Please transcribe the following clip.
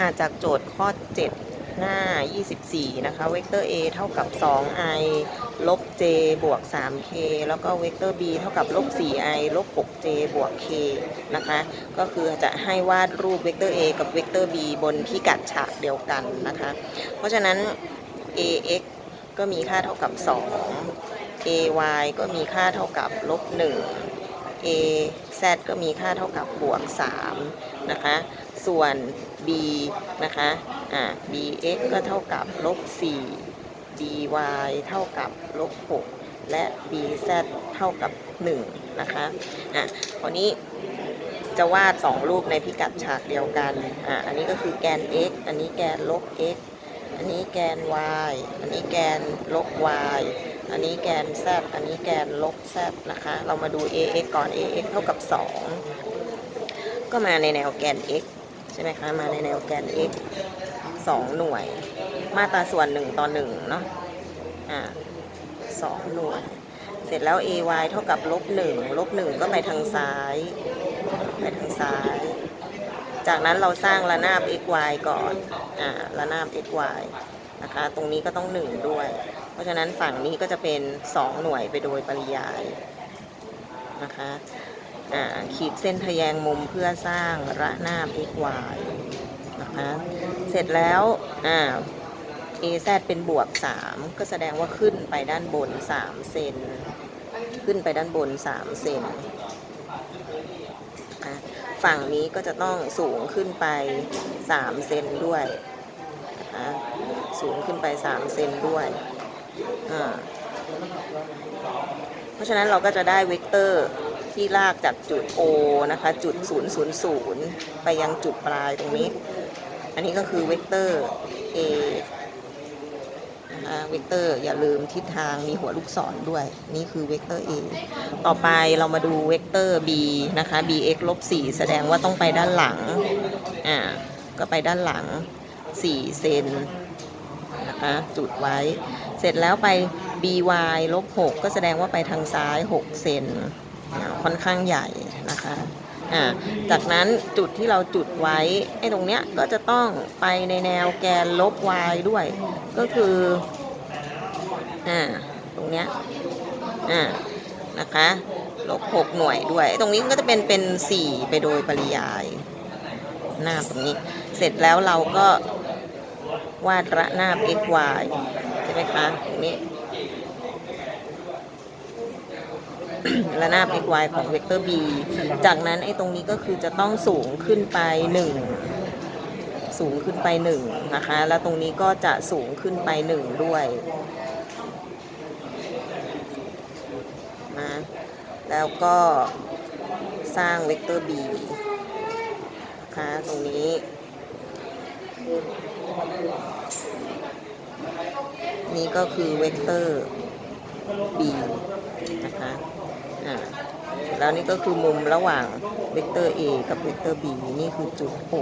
อาจากโจทย์ข้อ 7 หน้า 24 นะคะ เวกเตอร์ a เท่ากับ 2i ลบ j บวก 3k แล้วก็เวกเตอร์ b เท่ากับลบ 4i ลบ 6j บวก k นะคะ ก็คือจะให้วาดรูปเวกเตอร์ a กับเวกเตอร์ b บนพิกัดฉากเดียวกันนะคะ เพราะฉะนั้น ax ก็มีค่าเท่ากับ 2 ay ก็มีค่าเท่ากับลบ 1 a z ก็มีค่าเท่ากับบวก 3 นะคะ ส่วน b นะคะ อ่า bx ก็เท่ากับลบ4 by เท่ากับลบ6และ bz เท่ากับ 1 นะคะ อะคราวนี้จะวาด 2 รูปในพิกัดฉากเดียวกัน อะอันนี้ก็คือแกน x อันนี้แกนลบ x อันนี้แกน y อันนี้แกนลบ y อันนี้แกน z อันนี้แกนลบ z นะคะ เรามาดู ax ก่อน ax เท่ากับ 2 ก็มาในแนวแกน x ใช่ไหมคะมาในแนวแกน x 2 หน่วย มาตราส่วน 1 ต่อ1เนาะอ่า2หน่วย เสร็จแล้ว ay เท่ากับลบ1ลบ1ก็ไปทางซ้าย ไปทางซ้าย จากนั้นเราสร้างระนาบ xy ก่อนอ่าระนาบ xy นะคะตรงนี้ก็ต้อง 1 ด้วย เพราะฉะนั้นฝั่งนี้ก็จะเป็น 2 หน่วยไปโดยปริยายนะคะ ขีดเส้นทะแยงมุมเพื่อสร้างระนาบ xy นะคะ เสร็จแล้วอ่า az เป็นบวก 3 ก็แสดงว่าขึ้นไปด้านบน 3 เซน ขึ้นไปด้านบน 3 เซน ฝั่งนี้ก็จะต้องสูงขึ้นไป 3 เซนด้วยนะสูงขึ้นไป 3 เซนด้วยเพราะฉะนั้นเราก็จะได้เวกเตอร์ ที่ลากจากจุด O นะคะ จุด 000 ไปยังจุดปลายตรงนี้ อันนี้ก็คือเวกเตอร์ A นะคะเวกเตอร์อย่าลืมทิศทางมีหัวลูกศรด้วย นี่คือเวกเตอร์ A ต่อไปเรามาดูเวกเตอร์ B นะคะ bx ลบ4แสดงว่าต้องไปด้านหลัง อ่า ก็ไปด้านหลัง 4 เซนนะคะจุดไว้ เสร็จแล้วไป by ลบ6ก็แสดงว่าไปทางซ้าย 6 เซน ค่อนข้างใหญ่นะคะจากนั้นจุดที่เราจุดไว้ไอ้ตรงเนี้ยก็จะต้องไปในแนวแกนลบ y ด้วย ก็คืออ่าตรงเนี้ยอ่านะคะลบหกหน่วยด้วย ตรงนี้ก็จะเป็นเป็นสี่ไปโดยปริยายหน้าตรงนี้ เสร็จแล้วเราก็วาดระนาบ x y ใช่ไหมคะตรงนี้ ระนาบ x y ของเวกเตอร์ b จากนั้นไอ้ตรงนี้ก็คือจะต้องสูงขึ้นไป 1 สูงขึ้นไป 1 นะคะ แล้วตรงนี้ก็จะสูงขึ้นไป 1 ด้วยนะแล้วก็สร้างเวกเตอร์ b นะคะตรงนี้นี่ก็คือเวกเตอร์ b นะคะ อ่าเสร็จแล้วนี่ก็คือมุมระหว่างเวกเตอร์ a กับเวกเตอร์ b นี่คือจุด o